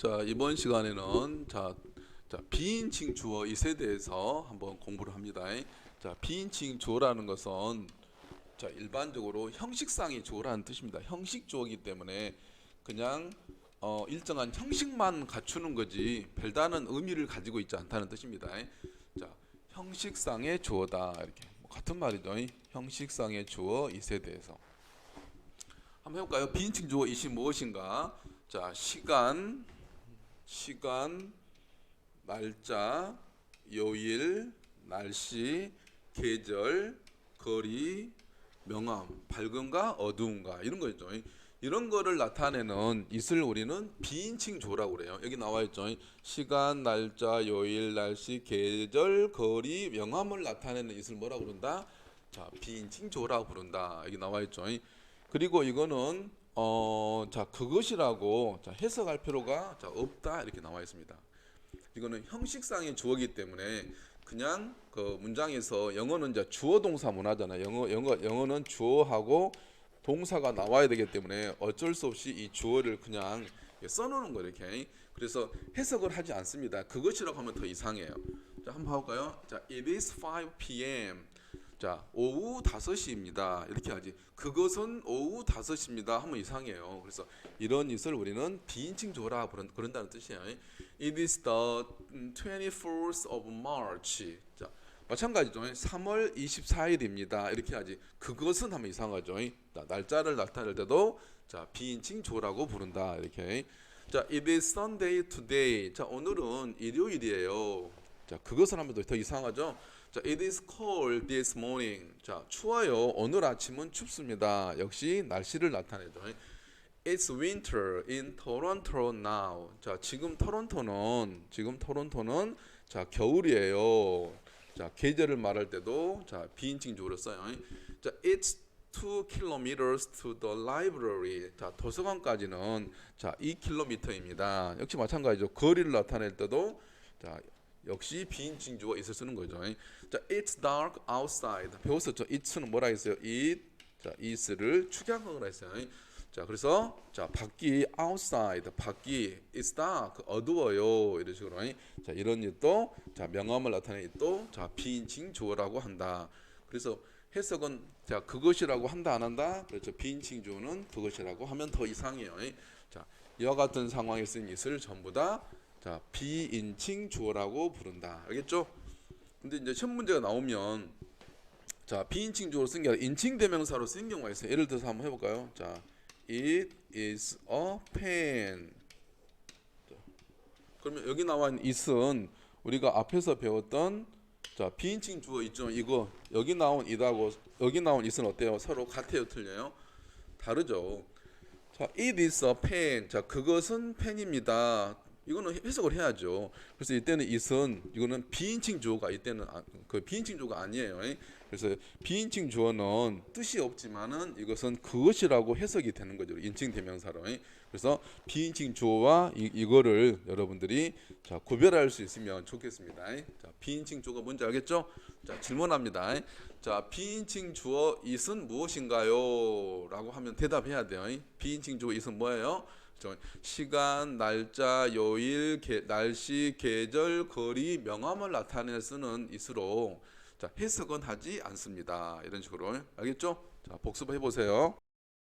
자 이번 시간에는 자, 자 비인칭 주어 이 세 대해서 한번 공부를 합니다. 자 비인칭 주어라는 것은 자 일반적으로 형식상의 주어라는 뜻입니다. 형식 주어이기 때문에 그냥 어, 일정한 형식만 갖추는 거지 별다른 의미를 가지고 있지 않다는 뜻입니다. 자 형식상의 주어다 이렇게 뭐 같은 말이죠. 형식상의 주어 이 세 대해서 한번 해볼까요? 비인칭 주어 이시 무엇인가? 자 시간 시간, 날짜, 요일, 날씨, 계절, 거리, 명암, 밝음과 어두움과 이런 거죠. 이런 거를 나타내는 이슬 우리는 비인칭 조라고 그래요. 여기 나와 있죠. 시간, 날짜, 요일, 날씨, 계절, 거리, 명암을 나타내는 이슬 뭐라고 그런다? 자, 비인칭 조라고 부른다. 여기 나와 있죠. 그리고 이거는 어, 자 그것이라고 자, 해석할 필요가 자, 없다 이렇게 나와 있습니다. 이거는 형식상의 주어기 때문에 그냥 그 문장에서 영어는 이제 주어 동사 문화잖아요. 영어 영어 영어는 주어하고 동사가 나와야 되기 때문에 어쩔 수 없이 이 주어를 그냥 써놓는 거 이렇게. 그래서 해석을 하지 않습니다. 그것이라고 하면 더 이상해요. 자 한번 볼까요? 자 it is 5 p.m. 자 오후 5시입니다. 이렇게 하지. 그것은 오후 5시입니다. 하면 이상해요. 그래서 이런 것을 우리는 비인칭 조라 그런, 그런다는 뜻이에요. It is the 24th of March. 자 마찬가지죠. 3월 24일입니다. 이렇게 하지. 그것은 하면 이상하죠. 자, 날짜를 나타낼 때도 자 비인칭 조라고 부른다. 이렇게. 자 It is Sunday today. 자 오늘은 일요일이에요. 자 그것은 하면 더 이상하죠 자, it is cold this morning. 자, 추워요. 오늘 아침은 춥습니다. 역시 날씨를 나타내죠. It's winter in Toronto now. 자, 지금 토론토는 지금 토론토는 자, 겨울이에요. 자, 계절을 말할 때도 자, 비인칭 주어를 써요. 자, it's 2 kilometers to the library. 자, 도서관까지는 자, 2km입니다. 역시 마찬가지죠. 거리를 나타낼 때도 자, 역시 비인칭 주어 있을 쓰는 거죠. 자, it's dark outside. 배웠었죠. it'는 뭐라 했어요? it. 자, it을 축약형으로 했어요. 자, 그래서 자, 밖이 outside. 밖이 it's dark. 어두워요. 이런 식으로. 자, 이런 것도 자, 명암을 나타내는 또 자, 비인칭 주어라고 한다. 그래서 해석은 자, 그것이라고 한다 안 한다? 그렇죠. 비인칭 주어는 그것이라고 하면 더 이상해요. 자, 이와 같은 상황에 쓴 it을 전부 다 자, 비인칭 주어라고 부른다. 알겠죠? 근데 이제 시험 문제가 나오면 자, 비인칭 주어로 쓴 게 아니라 인칭 대명사로 쓴 경우가 있어요. 예를 들어서 한번 해 볼까요? 자, it is a pen. 자, 그러면 여기 나와 있는 it은 우리가 앞에서 배웠던 자, 비인칭 주어 있죠. 이거 여기 나온 it하고 여기 나온 it은 어때요? 서로 같아요, 틀려요? 다르죠. 자, it is a pen. 자, 그것은 펜입니다. 이거는 해석을 해야죠. 그래서 이때는 이선 이거는 비인칭 주어가 이때는 아, 그 비인칭 주어가 아니에요. 그래서 비인칭 주어는 뜻이 없지만은 이것은 그것이라고 해석이 되는 거죠. 인칭 대명사로. 그래서 비인칭 주어와 이, 이거를 여러분들이 자, 구별할 수 있으면 좋겠습니다. 자, 비인칭 주어가 뭔지 알겠죠? 자, 질문합니다. 자, 비인칭 주어 이은 무엇인가요? 라고 하면 대답해야 돼요. 비인칭 주어 이은 뭐예요? 시간, 날짜, 요일, 게, 날씨, 계절, 거리, 명암을 나타내 쓰는 이수로 자, 해석은 하지 않습니다. 이런 식으로 알겠죠? 자, 복습해 보세요.